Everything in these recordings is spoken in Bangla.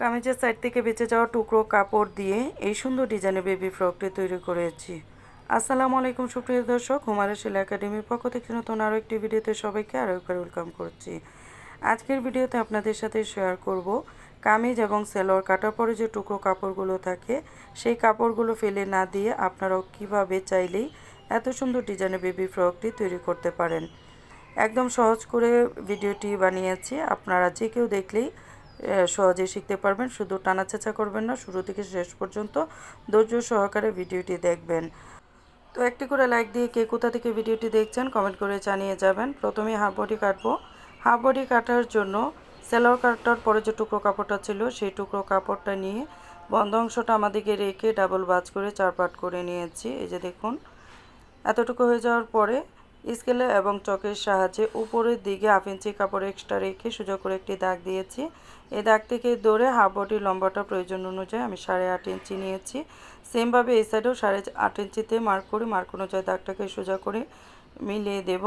কামিজের সাইড থেকে বেঁচে যাওয়া টুকরো কাপড় দিয়ে এই সুন্দর ডিজাইনের বেবি ফ্রকটি তৈরি করেছি। আসসালামু আলাইকুম সুপ্রিয় দর্শক হুমারা শিলা একাডেমির পক্ষ থেকে নতুন আরও একটি ভিডিওতে সবাইকে আরও একবার ওয়েলকাম করছি। আজকের ভিডিওতে আপনাদের সাথে শেয়ার করব কামিজ এবং সেলোয়ার কাটার পরে যে টুকরো কাপড়গুলো থাকে, সেই কাপড়গুলো ফেলে না দিয়ে আপনারাও কীভাবে চাইলেই এত সুন্দর ডিজাইনের বেবি ফ্রকটি তৈরি করতে পারেন। একদম সহজ করে ভিডিওটি বানিয়েছি, আপনারা যে কেউ দেখলেই সহজেই শিখতে পারবেন। শুধু টানা চেঁচা করবেন না, শুরু থেকে শেষ পর্যন্ত ধৈর্য সহকারে ভিডিওটি দেখবেন। তো একটি করে লাইক দিয়ে কে কোথা থেকে ভিডিওটি দেখছেন কমেন্ট করে জানিয়ে যাবেন। প্রথমে হাফ বডি কাটবো। হাফ বডি কাটার জন্য সেলোয়ার কাটার পরে যে টুকরো কাপড়টা ছিল, সেই টুকরো কাপড়টা নিয়ে বন্ধ অংশটা আমাদেরকে রেখে ডাবল বাজ করে চার পাট করে নিয়েছি। এই যে দেখুন, এতটুকু হয়ে যাওয়ার পরে স্কেলে এবং চকের সাহায্যে উপরের দিকে হাফ ইঞ্চি কাপড় এক্সট্রা রেখে সুযোগ করে একটি দাগ দিয়েছি। এই দাগ থেকে দৌড়ে হাফ বডি লম্বাটা প্রয়োজন অনুযায়ী আমি সাড়ে আট ইঞ্চি নিয়েছি। সেমভাবে এই সাইডেও সাড়ে আট ইঞ্চিতে মার্ক করে মার্ক অনুযায়ী দাগটাকে সোজা করে মিলিয়ে দেব।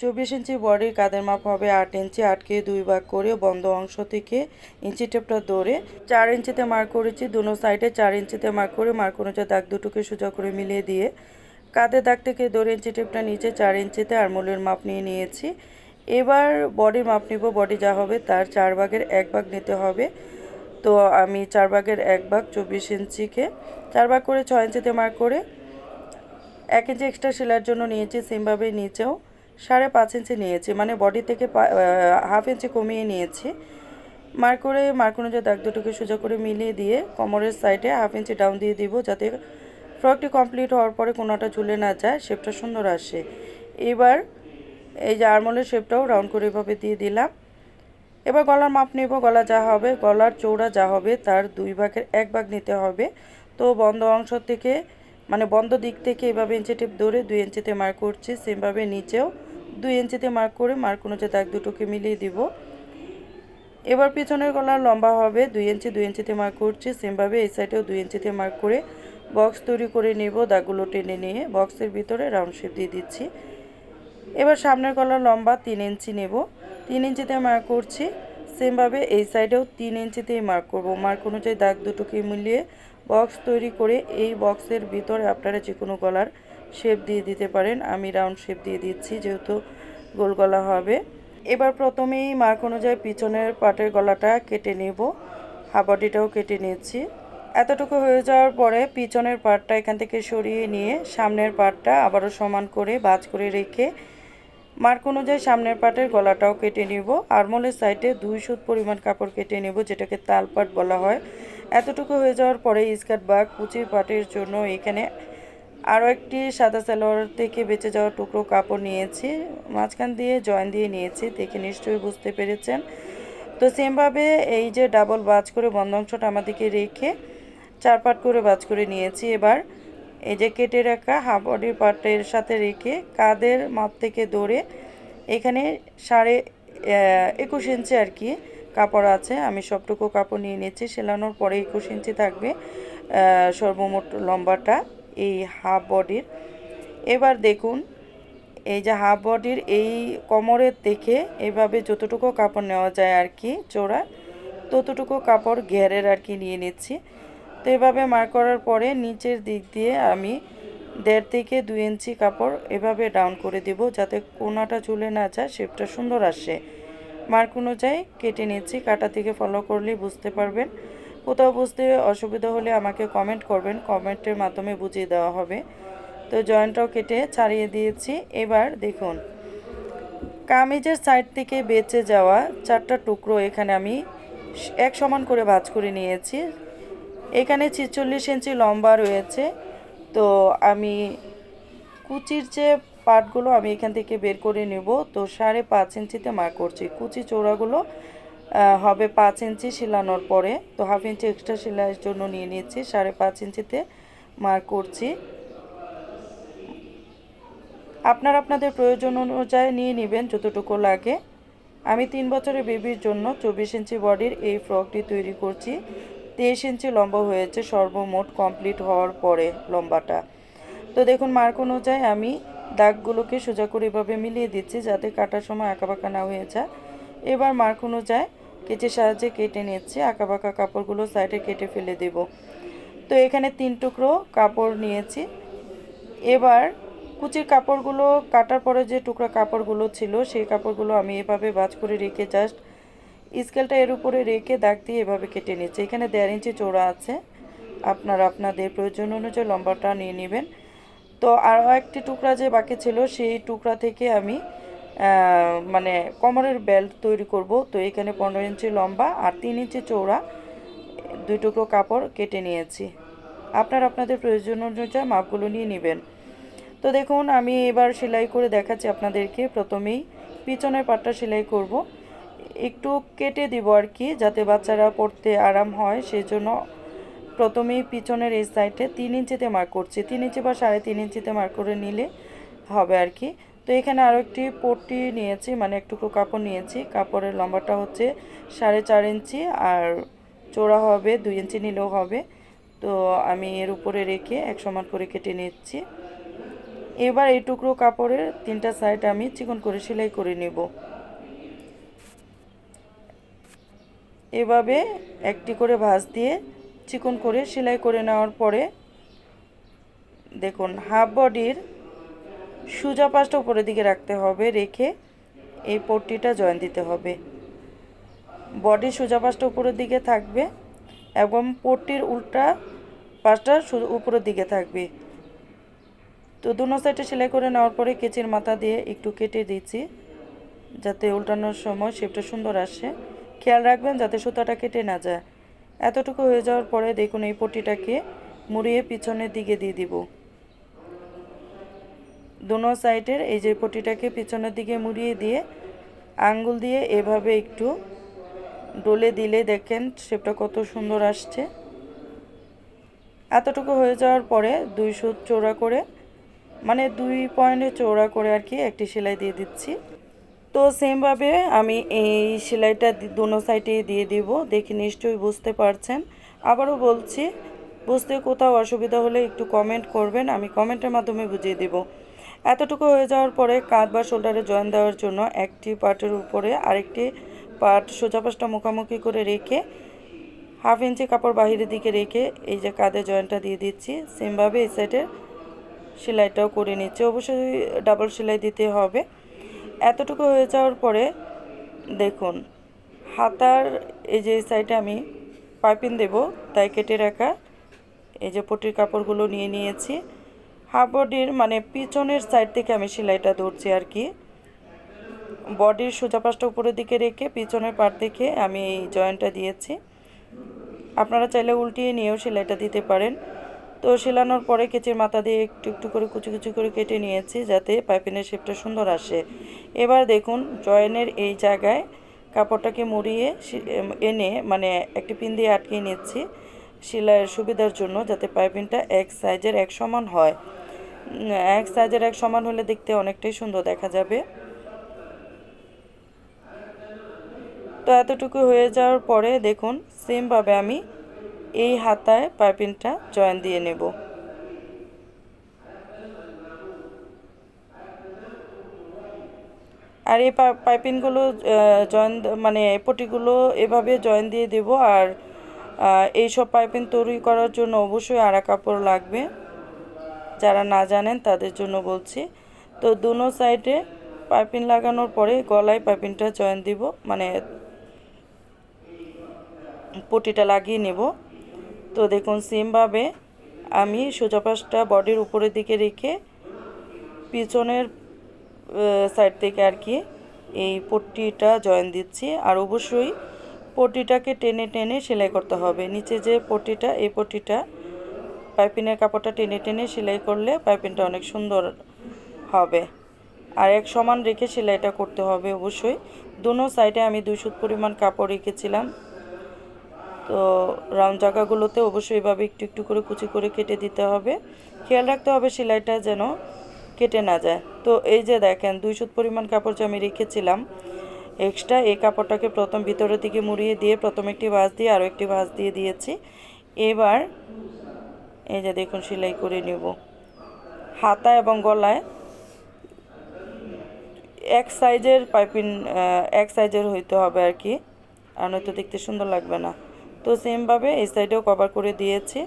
চব্বিশ ইঞ্চি বডির কাদের মাপ হবে আট ইঞ্চি আটকে দুই ভাগ করে বন্ধ অংশ থেকে ইঞ্চি টেপটা ধরে চার ইঞ্চিতে মার্ক করেছি, দুনো সাইডে চার ইঞ্চিতে মার্ক করে মার্ক অনুযায়ী দাগ দুটোকে সোজা করে মিলিয়ে দিয়ে কাঁধের দাগ থেকে দৌড় ইঞ্চি টেপটা নিচে চার ইঞ্চিতে আর মূলের মাপ নিয়ে নিয়েছি। এবার বডির মাপ নিব বডি যা হবে তার চার ভাগের এক ভাগ নিতে হবে। তো আমি চার ভাগের এক ভাগ চব্বিশ ইঞ্চিকে চার ভাগ করে ছয় ইঞ্চিতে মার্ক করে এক ইঞ্চি এক্সট্রা সেলাইয়ের জন্য নিয়েছি সেমভাবে নিচেও সাড়ে পাঁচ ইঞ্চি নিয়েছি। মানে বডি থেকে হাফ ইঞ্চি কমিয়ে নিয়েছি। মার্ক করে মার্ক অনুযায়ী দাগ দুটোকে সোজা করে মিলিয়ে দিয়ে কোমরের সাইডে হাফ ইঞ্চি ডাউন দিয়ে দিব যাতে ফ্রকটি কমপ্লিট হওয়ার পরে কোনোটা ঝুলে না যায় শেপটা সুন্দর আসে। এবার এই যে আরমোলের শেপটাও রাউন্ড করে এভাবে দিয়ে দিলাম। এবার গলার মাপ নেব, গলা যা হবে, গলার চৌড়া যা হবে তার দুই ভাগের এক ভাগ নিতে হবে। তো বন্ধ অংশ থেকে মানে বন্ধ দিক থেকে এভাবে ইঞ্চি টেপ ধরে দুই ইঞ্চিতে মার্ক করছি। সেমভাবে নিচেও দুই ইঞ্চিতে মার্ক করে মার্ক অনুযায়ী দাগ দুটোকে মিলিয়ে দিব। এবার পিছনের গলার লম্বা হবে, দুই ইঞ্চি দুই ইঞ্চিতে মার্ক করছি। সেমভাবে এই সাইডেও দুই ইঞ্চিতে মার্ক করে বক্স তৈরি করে নেব, দাগগুলো টেনে নিয়ে। বক্সের ভিতরে রাউন্ড শেপ দিয়ে দিচ্ছি। এবার সামনের গলা লম্বা তিন ইঞ্চি নেব। তিন ইঞ্চিতে মার্ক করছি। সেমভাবে এই সাইডেও তিন ইঞ্চিতেই মার্ক করব। মার্ক অনুযায়ী দাগ দুটোকে মিলিয়ে বক্স তৈরি করে এই বক্সের ভিতরে আপনারা যে কোনো গলার শেপ দিয়ে দিতে পারেন। আমি রাউন্ড শেপ দিয়ে দিচ্ছি যেহেতু গোল গলা হবে। এবার প্রথমেই মার্ক অনুযায়ী পিছনের পাটের গলাটা কেটে নেব। হাবাডিটাও কেটে নিয়েছি। এতটুকু হয়ে যাওয়ার পরে পিছনের পাটটা এখান থেকে সরিয়ে নিয়ে সামনের পাটটা আবারও সমান করে বাজ করে রেখে মার্ক অনুযায়ী সামনের পাটের গলাটাও কেটে নিব। আরমোলের সাইডে দুই সুত পরিমাণ কাপড় কেটে নেব, যেটাকে তালপাট বলা হয়। এতটুকু হয়ে যাওয়ার পরে স্কার্ট বা কুচির পাটের জন্য এখানে আরও একটি সাদা সালোয়ার থেকে বেঁচে যাওয়া টুকরো কাপড় নিয়েছি। মাঝখান দিয়ে জয়েন দিয়ে নিয়েছি, দেখে নিশ্চয়ই বুঝতে পেরেছেন। তো সেমভাবে এই যে ডাবল বাজ করে বন্ধ অংশটা আমাদেরকে রেখে চার পাট করে বাজ করে নিয়েছি। এবার এই যে কেটে রাখা হাফ বডির পার্টের সাথে রেখে কাদের মাপ থেকে দৌড়ে এখানে সাড়ে একুশ ইঞ্চি আর কি কাপড় আছে। আমি সবটুকু কাপড় নিয়ে নিচ্ছি। সেলানোর পরে একুশ ইঞ্চি থাকবে সর্বমোট লম্বাটা এই হাফ বডির। এবার দেখুন, এই যে হাফ বডির এই কোমরের দেখে এভাবে যতটুকু কাপড় নেওয়া যায় আর কি চোরা ততটুকু কাপড় ঘেরের আর কি নিয়ে নিচ্ছি। তো এভাবে মার্ক করার পরে নিচের দিক দিয়ে আমি দেড় থেকে দুই ইঞ্চি কাপড় এভাবে ডাউন করে দেব যাতে কোনাটা চুলে না যায় শেপটা সুন্দর আসে। মার্ক অনুযায়ী কেটে নিচ্ছি, কাটা থেকে ফলো করলেই বুঝতে পারবেন। কোথাও বুঝতে অসুবিধা হলে আমাকে কমেন্ট করবেন কমেন্টের মাধ্যমে বুঝিয়ে দেওয়া হবে। তো জয়েন্টটাও কেটে ছাড়িয়ে দিয়েছি। এবার দেখুন, কামিজের সাইড থেকে বেঁচে যাওয়া চারটা টুকরো এখানে আমি এক সমান করে ভাঁজ করে নিয়েছি। এখানে ছিচল্লিশ ইঞ্চি লম্বা রয়েছে। তো আমি কুচির যে পাটগুলো আমি এখান থেকে বের করে নেব, তো সাড়ে পাঁচ ইঞ্চিতে মার্ক করছি। কুচি চৌড়াগুলো হবে পাঁচ ইঞ্চি সেলানোর পরে, তো হাফ ইঞ্চি এক্সট্রা সেলাইয়ের জন্য নিয়ে নিয়েছি, সাড়ে পাঁচ ইঞ্চিতে মার্ক করছি। আপনার আপনাদের প্রয়োজন অনুযায়ী নিয়ে নেবেন যতটুকু লাগে। আমি তিন বছরের বেবির জন্য চব্বিশ ইঞ্চি বডির এই ফ্রকটি তৈরি করছি। তেইশ ইঞ্চি লম্বা হয়েছে, সর্বমোট কমপ্লিট হওয়ার পরে লম্বাটা। তো দেখুন মার্ক অনুযায়ী আমি দাগগুলোকে সোজা করে এভাবে মিলিয়ে দিচ্ছি যাতে কাটার সময় আঁকাবাঁকা না হয়ে যায়। এবার মার্ক অনুযায়ী কেচির সাহায্যে কেটে নিচ্ছি আঁকা বাঁকা কাপড়গুলো সাইডে কেটে ফেলে দেব। তো এখানে তিন টুকরো কাপড় নিয়েছি। এবার কুচির কাপড়গুলো কাটার পরে যে টুকরা কাপড়গুলো ছিল, সেই কাপড়গুলো আমি এভাবে বাজ করে রেখে জাস্ট স্কেলটা এর উপরে রেখে দাগ দিয়ে এভাবে কেটে নিচ্ছি এখানে দেড় ইঞ্চি চৌড়া আছে। আপনারা আপনাদের প্রয়োজন অনুযায়ী লম্বাটা নিয়ে নেবেন। তো আরও একটি টুকরা যে বাকি ছিল, সেই টুকরা থেকে আমি মানে কোমরের বেল্ট তৈরি করব। তো এখানে পনেরো ইঞ্চি লম্বা আর তিন ইঞ্চি চৌড়া দুই টুকরো কাপড় কেটে নিয়েছি। আপনারা আপনাদের প্রয়োজন অনুযায়ী মাপগুলো নিয়ে নেবেন। তো দেখুন, আমি এবার সেলাই করে দেখাচ্ছি আপনাদেরকে। প্রথমেই পিছনের পাটটা সেলাই করব। একটু কেটে দিব আর কি, যাতে বাচ্চারা পড়তে আরাম হয়। সেজন্য প্রথমেই পিছনের এই সাইডে তিন ইঞ্চিতে মার্ক করছি। তিন ইঞ্চি বা সাড়ে তিন ইঞ্চিতে মার্ক করে নিলে হবে আর কি। তো এখানে আরও একটি পট্টি নিয়েছি মানে একটু কাপড় নিয়েছি। কাপড়ের লম্বাটা হচ্ছে সাড়ে চার ইঞ্চি আর চোড়া হবে দুই ইঞ্চি নিলেও হবে। তো আমি এর উপরে রেখে এক সমান করে কেটে নিচ্ছি। এবার এই টুকরো কাপড়ের তিনটা সাইড আমি চিকন করে সেলাই করে নেব। এভাবে একটি করে ভাঁজ দিয়ে চিকন করে সেলাই করে নেওয়ার পরে দেখুন হাফ বডির সুজা পাশটা উপরের দিকে রাখতে হবে, রেখে এই পট্টিটা জয়েন দিতে হবে। বডির সোজা পাশটা উপরের দিকে থাকবে এবং পট্টির উল্টা পাশটা উপরের দিকে থাকবে। তো দুনো সাইডে সেলাই করে নেওয়ার পরে কেচির মাথা দিয়ে একটু কেটে দিচ্ছি, যাতে উল্টানোর সময় শেপটা সুন্দর আসে। খেয়াল রাখবেন যাতে সুতাটা কেটে না যায়। এতটুকু হয়ে যাওয়ার পরে দেখুন এই পটিটাকে মুড়িয়ে পিছনের দিকে দিয়ে দিব। দুনো সাইডের এই যে পটিটাকে পিছনের দিকে মুড়িয়ে দিয়ে আঙ্গুল দিয়ে এভাবে একটু ডলে দিলে দেখেন শেপটা কত সুন্দর আসছে। এতটুকু হয়ে যাওয়ার পরে দুই সুত চৌড়া করে মানে দুই পয়েন্টে চৌড়া করে আর কি একটি সেলাই দিয়ে দিচ্ছি। তো সেমভাবে আমি এই সেলাইটা দুনো সাইডে দিয়ে দিব। দেখি নিশ্চয়ই বুঝতে পারছেন। আবারও বলছি, বুঝতে কোথাও অসুবিধা হলে একটু কমেন্ট করবেন, আমি কমেন্টের মাধ্যমে বুঝিয়ে দেব। এতটুকু হয়ে যাওয়ার পরে কাঁধ বা শোল্ডারে জয়েন দেওয়ার জন্য একটি পার্টের উপরে আরেকটি পার্ট সোজা পাশটা মুখামুখি করে রেখে হাফ ইঞ্চি কাপড় বাহিরের দিকে রেখে এই যে কাঁধে জয়েন্টটা দিয়ে দিচ্ছি। সেমভাবে এই সাইডের সেলাইটাও করে নিচ্ছি। অবশ্যই ডাবল সেলাই দিতে হবে। এতটুকু হয়ে যাওয়ার পরে দেখুন, হাতার এই যে সাইডে আমি পাইপিং দেব, তাই কেটে রাখা। এই যে পটির কাপড়গুলো নিয়ে নিয়েছি। হাফ বডির মানে পিছনের সাইড থেকে আমি সেলাইটা ধরছি আর কি। বডির সোজা পাশটা উপরের দিকে রেখে পিছনের পাট দেখে আমি এই জয়েন্টটা দিয়েছি। আপনারা চাইলে উল্টিয়ে নিয়েও সেলাইটা দিতে পারেন। তো সেলানোর পরে কেচের মাথা দিয়ে একটু একটু করে কুচি কুচি করে কেটে নিয়েছি যাতে পাইপিনের শেপটা সুন্দর আসে। এবার দেখুন, জয়েনের এই জায়গায় কাপড়টাকে মুড়িয়ে এনে মানে একটি পিন দিয়ে আটকে নিচ্ছি সেলাইয়ের সুবিধার জন্য যাতে পাইপিনটা এক সাইজের এক সমান হয়। এক সাইজের এক সমান হলে দেখতে অনেকটাই সুন্দর দেখা যাবে। তো এতটুকু হয়ে যাওয়ার পরে দেখুন, সেমভাবে আমি এই হাতায় পাইপিংটা জয়েন দিয়ে নেব। আর এই পাইপিংগুলো জয়েন মানে পটিগুলো এভাবে জয়েন দিয়ে দেব আর এই সব পাইপিং তৈরি করার জন্য অবশ্যই আড়া কাপড় লাগবে। যারা না জানেন তাদের জন্য বলছি। তো দুনো সাইডে পাইপিং লাগানোর পরে গলায় পাইপিংটা জয়েন দিব মানে পটিটা লাগিয়ে নেব। তো দেখুন, সেমভাবে আমি সোজা পাশটা বডির উপরের দিকে রেখে পিছনের সাইড থেকে আর কি এই পট্টিটা জয়েন দিচ্ছি। আর অবশ্যই পট্টিটাকে টেনে টেনে সেলাই করতে হবে। নিচে যে পট্টিটা, এই পট্টিটা পাইপিনের কাপড়টা টেনে টেনে সেলাই করলে পাইপিনটা অনেক সুন্দর হবে। আর এক সমান রেখে সেলাইটা করতে হবে অবশ্যই। দুনো সাইডে আমি দুই সুত পরিমাণ কাপড় রেখেছিলাম। তো রাউন্ড জায়গাগুলোতে অবশ্যই এভাবে একটু একটু করে কুচি করে কেটে দিতে হবে। খেয়াল রাখতে হবে সেলাইটা যেন কেটে না যায়। তো এই যে দেখেন, দুই সুত পরিমাণ কাপড় যে আমি রেখেছিলাম, এক্সট্রা এই কাপড়টাকে প্রথম ভিতরের দিকে মুড়িয়ে দিয়ে প্রথম একটি ভাঁজ দিয়ে আরও একটি ভাঁজ দিয়ে দিয়েছি। এবার এই যে দেখুন, সেলাই করে নেব। হাতা এবং গলায় এক সাইজের পাইপিন এক সাইজের হইতে হবে আর কি। আর নয়তো দেখতে সুন্দর লাগবে না। তো সেমভাবে এই সাইডেও কভার করে দিয়েছি।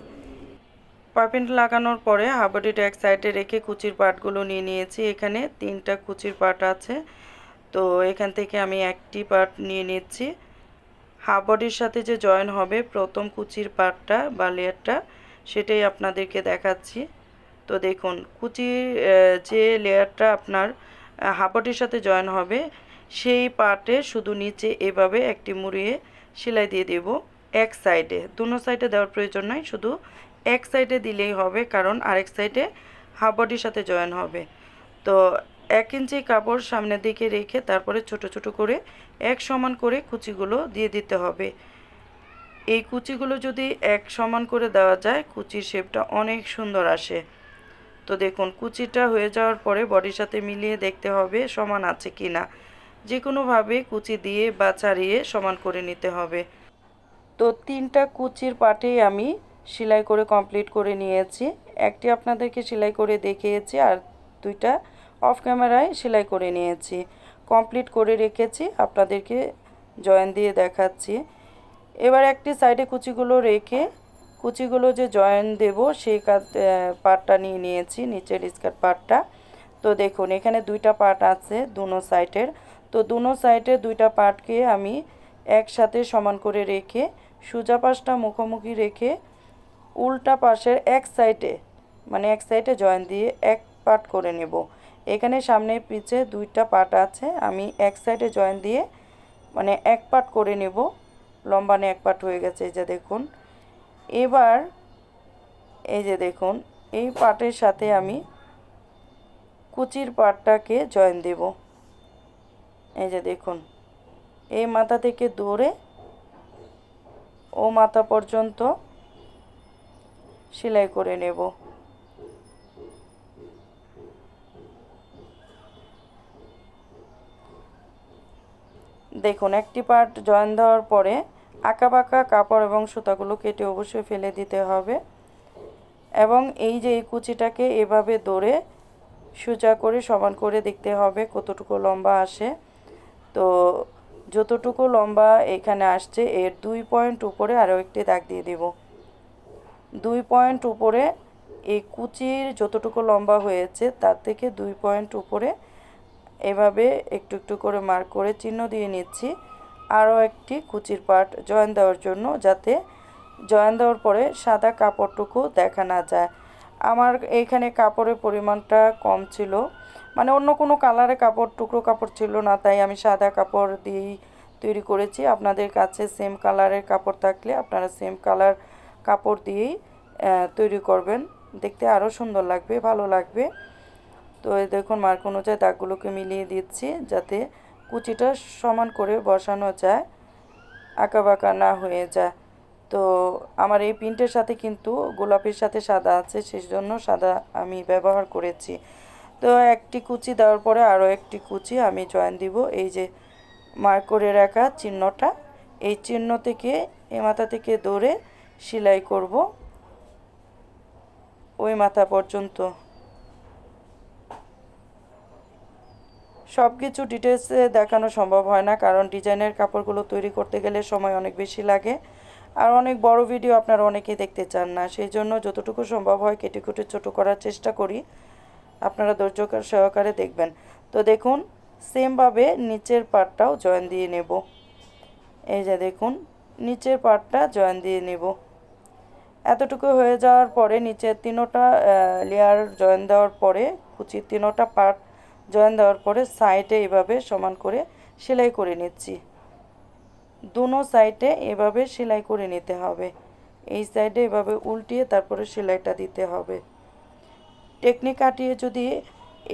পাইপিংটা লাগানোর পরে হাবাডিটা এক সাইডে রেখে কুচির পাটগুলো নিয়ে নিয়েছি। এখানে তিনটা কুচির পাট আছে। তো এখান থেকে আমি একটি পাট নিয়ে নিচ্ছি। হাফ বডির সাথে যে জয়েন হবে প্রথম কুচির পাটটা বা লেয়ারটা, সেটাই আপনাদেরকে দেখাচ্ছি। তো দেখুন, কুচির যে লেয়ারটা আপনার হাফ বডির সাথে জয়েন হবে, সেই পাটে শুধু নিচে এভাবে একটি মুড়িয়ে সেলাই দিয়ে দেব। এক সাইডে। দুনো সাইডে দেওয়ার প্রয়োজন নাই, শুধু এক সাইডে দিলেই হবে, কারণ আরেক সাইডে হাফ বডির সাথে জয়েন হবে। তো এক ইঞ্চি কাপড় সামনের দিকে রেখে তারপরে ছোট ছোট করে এক সমান করে কুচিগুলো দিয়ে দিতে হবে। এই কুচিগুলো যদি এক সমান করে দেওয়া যায়, কুচির শেপটা অনেক সুন্দর আসে। তো দেখুন, কুচিটা হয়ে যাওয়ার পরে বডির সাথে মিলিয়ে দেখতে হবে সমান আছে কি না যে কোনোভাবে কুচি দিয়ে বা ছাড়িয়ে সমান করে নিতে হবে। তো তিনটা কুচির পাটেই আমি সেলাই করে কমপ্লিট করে নিয়েছি। একটি আপনাদেরকে সেলাই করে দেখিয়েছি আর দুইটা অফ ক্যামেরায় সেলাই করে নিয়েছি। কমপ্লিট করে রেখেছি, আপনাদেরকে জয়েন দিয়ে দেখাচ্ছি। এবার একটি সাইডে কুচিগুলো রেখে, কুচিগুলো যে জয়েন দেব সেই পার্টটা নিয়ে নিয়েছি, নিচের স্কার্ট পাটটা। তো দেখুন, এখানে দুইটা পার্ট আছে দুনো সাইডের তো দুনো সাইডে দুইটা পার্টকে আমি একসাথে সমান করে রেখে সোজা পাশটা মুখোমুখি রেখে উল্টা পাশের এক সাইডে মানে এক সাইডে জয়েন দিয়ে এক পার্ট করে নেব। এখানে সামনে পিছে দুইটা পার্ট আছে, আমি এক সাইডে জয়েন দিয়ে মানে এক পার্ট করে নেব। লম্বানে এক পার্ট হয়ে গেছে, এই যে দেখুন। এবার, এই যে দেখুন, এই পার্টের সাথে আমি কুচির পাটটাকে জয়েন দেব। এই যে দেখুন, এই মাথা থেকে দৌড়ে ও মাথা পর্যন্ত সেলাই করে নেব। দেখুন, একটি পার্ট জয়েন দেওয়ার পরে বাঁকা কাপড় এবং সুতাগুলো কেটে অবশ্যই ফেলে দিতে হবে এবং এই যে এই কুচিটাকে এভাবে দৌড়ে সোজা করে সমান করে দেখতে হবে কতটুকু লম্বা আসে। তো যতটুকু লম্বা এখানে আসছে, এর দুই পয়েন্ট উপরে আরও একটি দাগ দিয়ে দেব। দুই পয়েন্ট উপরে এই কুচির যতটুকু লম্বা হয়েছে, তার থেকে দুই পয়েন্ট উপরে এভাবে একটু একটু করে মার্ক করে চিহ্ন দিয়ে নিচ্ছি। আরও একটি কুচির পাট জয়েন দেওয়ার জন্য যাতে জয়েন দেওয়ার পরে সাদা কাপড়টুকু দেখা না যায়। আমার এইখানে কাপড়ের পরিমাণটা কম ছিল। মানে অন্য কোনো কালারে কাপড়, টুকরো কাপড় ছিল না, তাই আমি সাদা কাপড় দিয়েই তৈরি করেছি। আপনাদের কাছে সেম কালারের কাপড় থাকলে আপনারা সেম কালার কাপড় দিয়েই তৈরি করবেন। দেখতে আরও সুন্দর লাগবে, ভালো লাগবে। তো দেখুন, মার্ক অনুযায়ী দাগগুলোকে মিলিয়ে দিচ্ছি যাতে কুচিটা সমান করে বসানো যায় বাঁকা না হয়ে যায়। তো আমার এই প্রিন্টের সাথে কিন্তু গোলাপের সাথে সাদা আছে সেই জন্য সাদা আমি ব্যবহার করেছি। তো একটি কুচি দেওয়ার পরে আরও একটি কুচি আমি জয়েন দিব। এই যে মার্ক করে রাখা চিহ্নটা, এই চিহ্ন থেকে এই মাথা থেকে দৌড়ে সেলাই করব। ওই মাথা পর্যন্ত। সব কিছু ডিটেলসে দেখানো সম্ভব হয় না, কারণ ডিজাইনের কাপড়গুলো তৈরি করতে গেলে সময় অনেক বেশি লাগে। আর অনেক বড় ভিডিও আপনারা অনেকেই দেখতে চান না, সেই জন্য যতটুকু সম্ভব হয় কেটে কুটে ছোটো করার চেষ্টা করি। আপনারা ধৈর্য সহকারে দেখবেন। তো দেখুন, সেমভাবে নিচের পার্টটাও জয়েন দিয়ে নেব। এই যে দেখুন, নিচের পার্টটা জয়েন দিয়ে নেব। এতটুকু হয়ে যাওয়ার পরে নিচের তিনোটা লেয়ার জয়েন দেওয়ার পরে, কুচির তিনোটা পার্ট জয়েন দেওয়ার পরে সাইডে এভাবে সমান করে সেলাই করে নিচ্ছি। দুনো সাইডে এভাবে সেলাই করে নিতে হবে। এই সাইডে এভাবে উল্টিয়ে তারপরে সেলাইটা দিতে হবে। টেকনিক কাটিয়ে যদি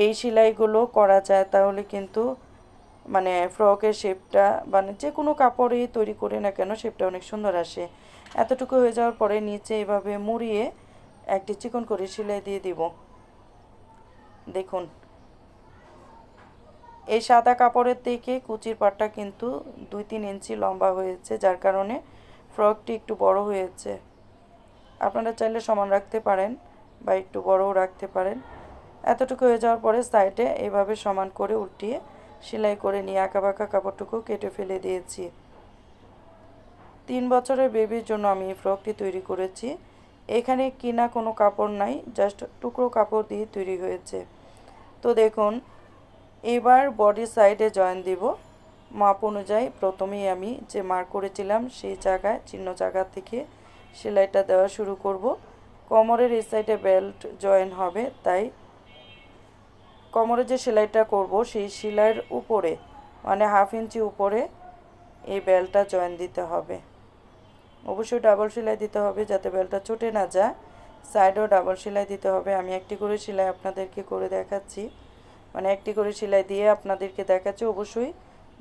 এই সেলাইগুলো করা যায়, তাহলে কিন্তু মানে ফ্রকের শেপটা মানে যে কোনো কাপড়ই তৈরি করে না কেন শেপটা অনেক সুন্দর আসে। এতটুকু হয়ে যাওয়ার পরে নিচে এভাবে মুড়িয়ে একটি চিকন করে সেলাই দিয়ে দিব। দেখুন। এই সাদা কাপড়ের থেকে কুচির পাটটা কিন্তু দুই তিন ইঞ্চি লম্বা হয়েছে, যার কারণে ফ্রকটি একটু বড় হয়েছে। আপনারা চাইলে সমান রাখতে পারেন। বা একটু বড়ও রাখতে পারেন। এতটুকু হয়ে যাওয়ার পরে সাইডে এভাবে সমান করে উল্টিয়ে সেলাই করে নিয়ে আঁকা বাঁকা কাপড়টুকু কেটে ফেলে দিয়েছি। তিন বছরের বেবির জন্য আমি এই ফ্রকটি তৈরি করেছি। এখানে কিনা কোনো কাপড় নাই জাস্ট টুকরো কাপড় দিয়ে তৈরি হয়েছে। তো দেখুন, এবার বডি সাইডে জয়েন দিব। মাপ অনুযায়ী প্রথমেই আমি যে মার্ক করেছিলাম সেই জায়গায়, চিহ্ন জায়গা থেকে সেলাইটা দেওয়া শুরু করব। কোমরের এই সাইডে বেল্ট জয়েন হবে, তাই কোমরে যে সেলাইটা করব, সেই সেলাইয়ের উপরে মানে হাফ ইঞ্চি উপরে এই বেল্টটা জয়েন দিতে হবে। অবশ্যই ডাবল সেলাই দিতে হবে যাতে বেলটা চটে না যায়। সাইডেও ডাবল সেলাই দিতে হবে। আমি একটি করে সেলাই আপনাদেরকে করে দেখাচ্ছি। মানে একটি করে সেলাই দিয়ে আপনাদেরকে দেখাচ্ছি। অবশ্যই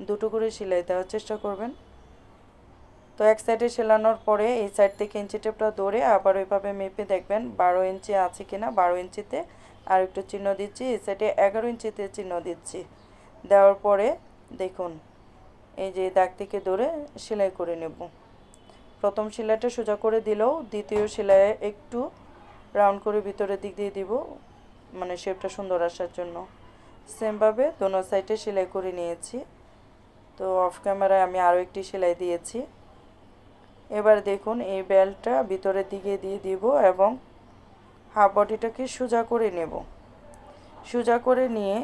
দুটো করে সেলাই দেওয়ার চেষ্টা করবেন। তো এক সাইডে সেলানোর পরে এই সাইড থেকে ইঞ্চি টেপটা ধরে আবার ওইভাবে মেপে দেখবেন বারো ইঞ্চি আছে কিনা, বারো ইঞ্চিতে। আর একটু চিহ্ন দিচ্ছি, এই সাইডে এগারো ইঞ্চিতে চিহ্ন দিচ্ছি। দেওয়ার পরে দেখুন, এই যে দাগ থেকে ধরে সেলাই করে নেব। প্রথম সেলাইটা সোজা করে দিলেও দ্বিতীয় সেলাইয়ে একটু রাউন্ড করে ভিতরের দিক দিয়ে দিব মানে শেপটা সুন্দর আসার জন্য। সেমভাবে দোনো সাইডে সেলাই করে নিয়েছি। তো অফ ক্যামেরায় আমি আরও একটি সেলাই দিয়েছি। এবার দেখুন এই বেল্টটা ভিতরের দিকে দিয়ে দিব এবং হাফ বডিটাকে সোজা করে নেব। সোজা করে নিয়ে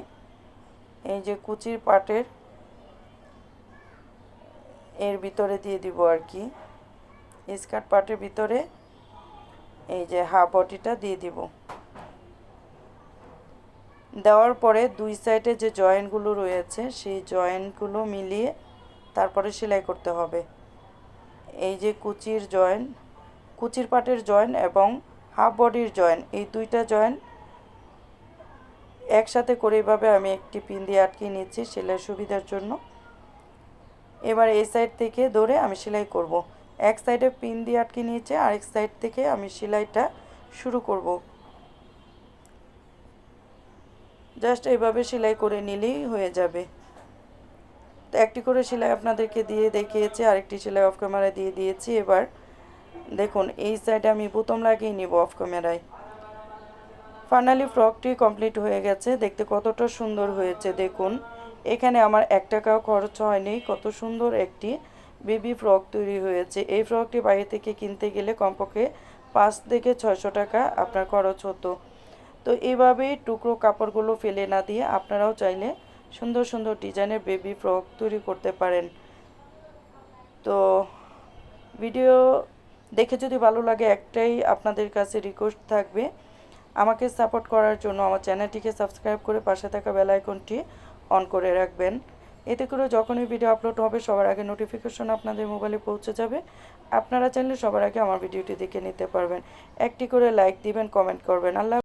এই যে কুচির পাটের এর ভিতরে দিয়ে দিব আর কি। স্কার্ট পাটের ভিতরে এই যে হাফ বডিটা দিয়ে দিব। দেওয়ার পরে দুই সাইডে যে জয়েন্টগুলো রয়েছে, সেই জয়েন্টগুলো মিলিয়ে তারপরে সেলাই করতে হবে। এই যে কুচির জয়েন্ট কুচির পাটের জয়েন্ট এবং হাফ বডির জয়েন্ট এই দুইটা জয়েন্ট একসাথে করে এইভাবে আমি একটি পিন দিয়ে আটকে নিচ্ছি সেলাই সুবিধার জন্য। এবার এই সাইড থেকে ধরে আমি সেলাই করব। এক সাইডে পিন দিয়ে আটকে নিয়েছে, আরেক সাইড থেকে আমি সেলাইটা শুরু করব। জাস্ট এইভাবে সেলাই করে নিলেই হয়ে যাবে। তো একটি করে সেলাই আপনাদেরকে দিয়ে দেখিয়েছি, আরেকটি সেলাই অফ ক্যামেরায় দিয়ে দিয়েছি। এবার দেখুন, এই সাইডে আমি বোতাম লাগিয়ে নিব অফ ক্যামেরায় ফাইনালি ফ্রকটি কমপ্লিট হয়ে গেছে। দেখতে কতটা সুন্দর হয়েছে, দেখুন। এখানে আমার এক টাকাও খরচ হয়নি, কত সুন্দর একটি বেবি ফ্রক তৈরি হয়েছে। এই ফ্রকটি বাইরে থেকে কিনতে গেলে কমপক্ষে পাঁচ থেকে ছয়শো টাকা আপনার খরচ হতো। তো এইভাবেই টুকরো কাপড়গুলো ফেলে না দিয়ে আপনারাও চাইলে সুন্দর সুন্দর ডিজাইনের বেবি ফ্রক তৈরি করতে পারেন। তো ভিডিও দেখে যদি ভালো লাগে, একটাই আপনাদের কাছে রিকোয়েস্ট থাকবে, আমাকে সাপোর্ট করার জন্য আমার চ্যানেলটিকে সাবস্ক্রাইব করে পাশে থাকা বেল আইকনটি অন করে রাখবেন। এতে করে যখনই ভিডিও আপলোড হবে, সবার আগে নোটিফিকেশন আপনাদের মোবাইলে পৌঁছে যাবে। আপনারা চাইলে সবার আগে আমার ভিডিওটি দেখে নিতে পারবেন। একটি করে লাইক দিবেন কমেন্ট করবেন। আল্লাহ